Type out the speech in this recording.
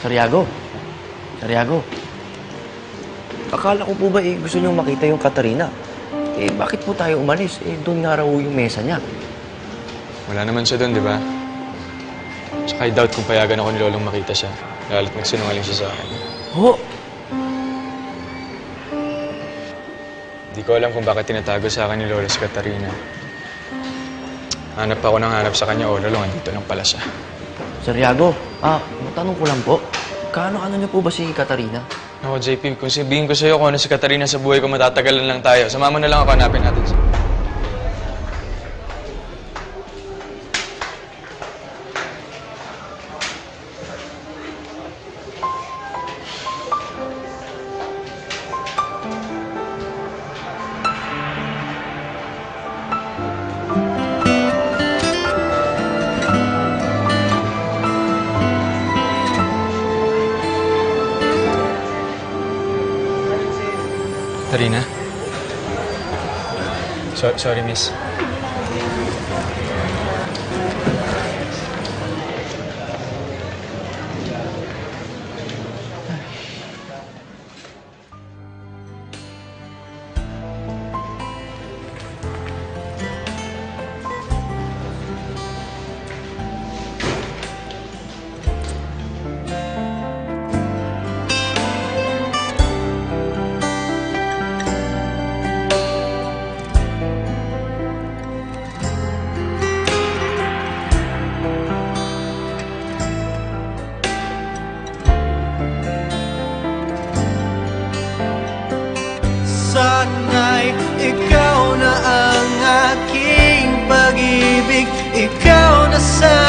Sariago. Sariago. Akala ko po ba eh, gusto niyong makita yung Katarina? Eh, bakit po tayo umalis? Eh, doon nga raw yung mesa niya. Wala naman siya doon, di ba? Tsaka I doubt kung payagan ako ni Lolong makita siya. Lalo't nagsinungaling siya sa akin. Ho! Hindi ko alam kung bakit tinatago sa akin ni Lolo si Katarina. Hanap ako ng hanap sa kanya all along, andito lang pala siya. Sariago, ah, matanong ko lang po. Kaano-ano niyo po ba si Katarina? Ako, JP, kung sabihin ko sa'yo kung ano si Katarina sa buhay ko, matatagalan lang tayo. Sumama na lang ako, hanapin natin siya. Katarina? So, sorry, miss. Sana'y ikaw na ang aking pag-ibig. Ikaw na sa